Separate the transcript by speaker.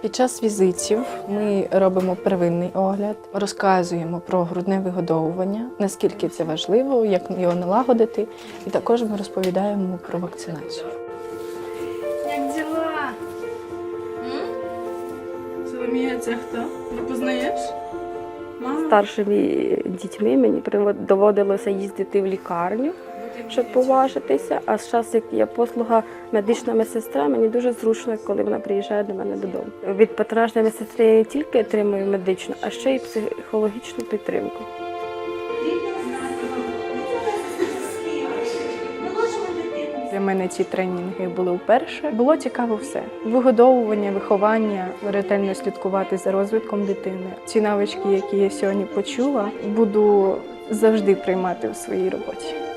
Speaker 1: Під час візитів ми робимо первинний огляд, розказуємо про грудне вигодовування, наскільки це важливо, як його налагодити, і також ми розповідаємо про вакцинацію.
Speaker 2: Як діла? Соломія, це хто? Не познаєш? Мама?
Speaker 3: старшими дітьми мені доводилося їздити в лікарню, щоб поважитися. А зараз, як я послуга медична медсестра, мені дуже зручно, коли вона приїжджає до мене додому. Від патронажної медсестри я не тільки отримую медичну, а ще й психологічну підтримку.
Speaker 1: Для мене ці тренінги були вперше. Було цікаво все: вигодовування, виховання, ретельно слідкувати за розвитком дитини. Ці навички, які я сьогодні почула, буду завжди приймати в своїй роботі.